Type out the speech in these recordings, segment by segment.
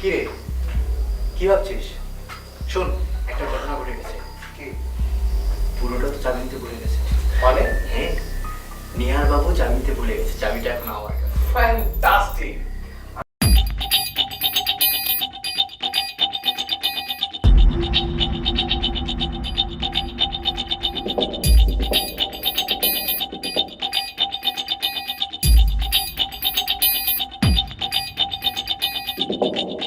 কি রে? কি ভাবছিস? শোন একটা ঘটনা ঘটে গেছে। কি? পুরোটা তো চাবি নিতে ভুলে গেছে। মানে হ্যাঁ। নিহার বাবু চাবি নিতে ভুলে গেছে। চাবিটা এখন আমার কাছে। ফ্যান্টাস্টিক নিলয়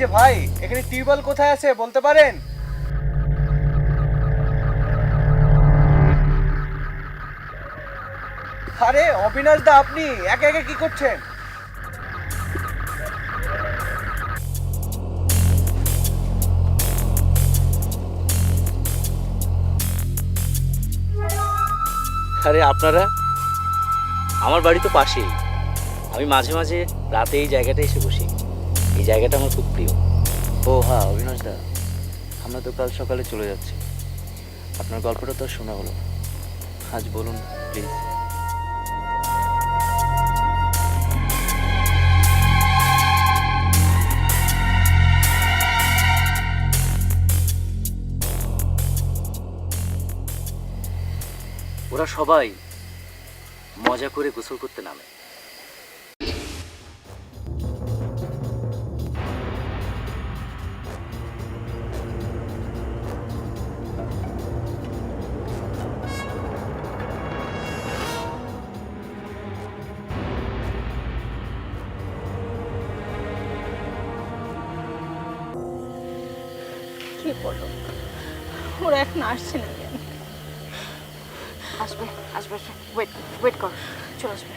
যে ভাই, এখানে টিউবওয়েল কোথায় আছে বলতে পারেন? আরে, অবিনাশ দা, আপনি একে একে কি করছেন? আরে, আপনারা? আমার বাড়ি তো পাশেই। আমি মাঝে মাঝে রাতে এই জায়গাটা এসে বসি। এই জায়গাটা আমার খুব প্রিয়। ও হ্যাঁ অবিনাশ দা, আমরা তো কাল সকালে চলে যাচ্ছি। আপনার গল্পটা তো শোনা হলো আজ বলুন, প্লিজ। ওরা সবাই মজা করে গোসল করতে নামে। কি বলো ওরা এখন আসছে না কেন আসবে আসবে ওয়েট ওয়েট কর চলে আসবে